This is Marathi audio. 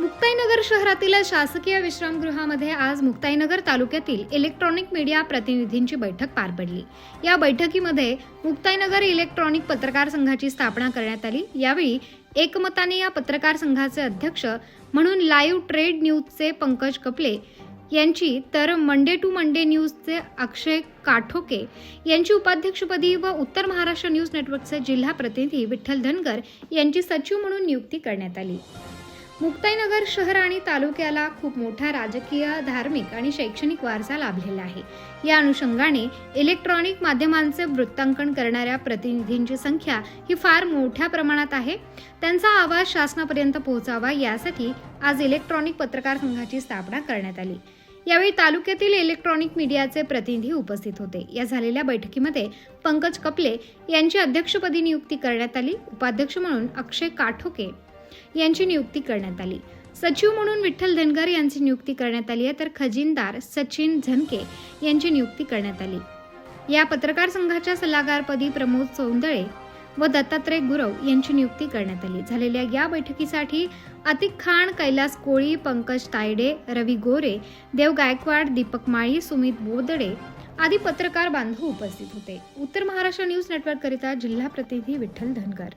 मुक्ताईनगर शहरातील शासकीय विश्रामगृहामध्ये आज मुक्ताईनगर तालुक्यातील इलेक्ट्रॉनिक मीडिया प्रतिनिधींची बैठक पार पडली. या बैठकीमध्ये मुक्ताईनगर इलेक्ट्रॉनिक पत्रकार संघाची स्थापना करण्यात आली. यावेळी एकमताने या पत्रकार संघाचे अध्यक्ष म्हणून लाईव्ह ट्रेड न्यूजचे पंकज कपले यांची तर मंडे टू मंडे न्यूजचे अक्षय काठोके यांची उपाध्यक्षपदी व उत्तर महाराष्ट्र न्यूज नेटवर्कचे जिल्हा प्रतिनिधी विठ्ठल धनगर यांची सचिव म्हणून नियुक्ती करण्यात आली. मुक्ताईनगर शहर आणि तालुक्याला खूप मोठा राजकीय धार्मिक आणि शैक्षणिक वारसा लाभलेला आहे. या अनुषंगाने इलेक्ट्रॉनिक माध्यमांचे वृत्तांकन करणाऱ्या प्रतिनिधींची संख्या ही फार मोठ्या प्रमाणात आहे. त्यांचा आवाज शासनापर्यंत पोहोचावा यासाठी आज इलेक्ट्रॉनिक पत्रकार संघाची स्थापना करण्यात आली. यावेळी तालुक्यातील इलेक्ट्रॉनिक मीडियाचे प्रतिनिधी उपस्थित होते. या झालेल्या बैठकीमध्ये पंकज कपले यांची अध्यक्षपदी नियुक्ती करण्यात आली. उपाध्यक्ष म्हणून अक्षय काठोके यांची नियुक्ती करण्यात आली. सचिव म्हणून विठ्ठल धनगर यांची नियुक्ती करण्यात आली आहे तर खजिनदार सचिन झनके यांची नियुक्ती करण्यात आली. या पत्रकार संघाच्या सल्लागारपदी प्रमोद सौंदळे व दत्तात्रय गुरव यांची नियुक्ती करण्यात आली. झालेल्या या बैठकीसाठी अतिक खान कैलास कोळी पंकज तायडे रवी गोरे देव गायकवाड दीपक माळी सुमित बोदडे आदी पत्रकार बांधव उपस्थित होते. उत्तर महाराष्ट्र न्यूज नेटवर्ककरिता जिल्हा प्रतिनिधी विठ्ठल धनगर.